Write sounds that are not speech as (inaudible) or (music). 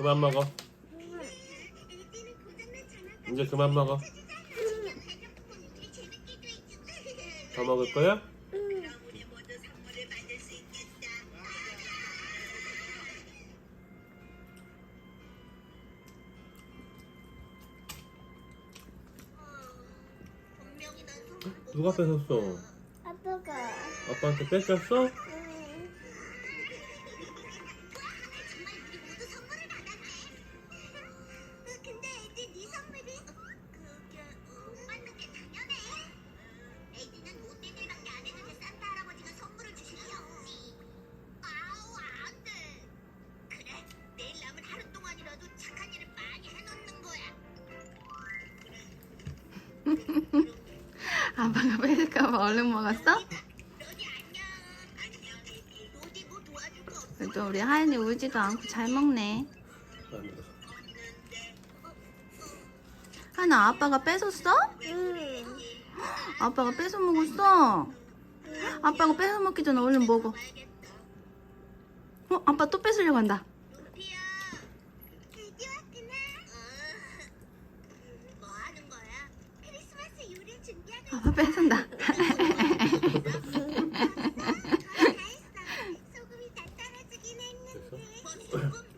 그만 먹어. 이제 그만 먹어. 더 먹을 거야? 누가 뺏었어? 아빠가. 아빠한테 뺏겼어? (laughs) 아빠가 뺏을까봐 얼른 먹었어? 그래도 우리 하연이 울지도 않고 잘 먹네. 하나 아빠가 뺏었어? 응. 아빠가 뺏어 먹었어. 아빠가 뺏어 먹기 전에 얼른 먹어. 어, 아빠 또 뺏으려고 한다. 아빠 뺏은다. (laughs)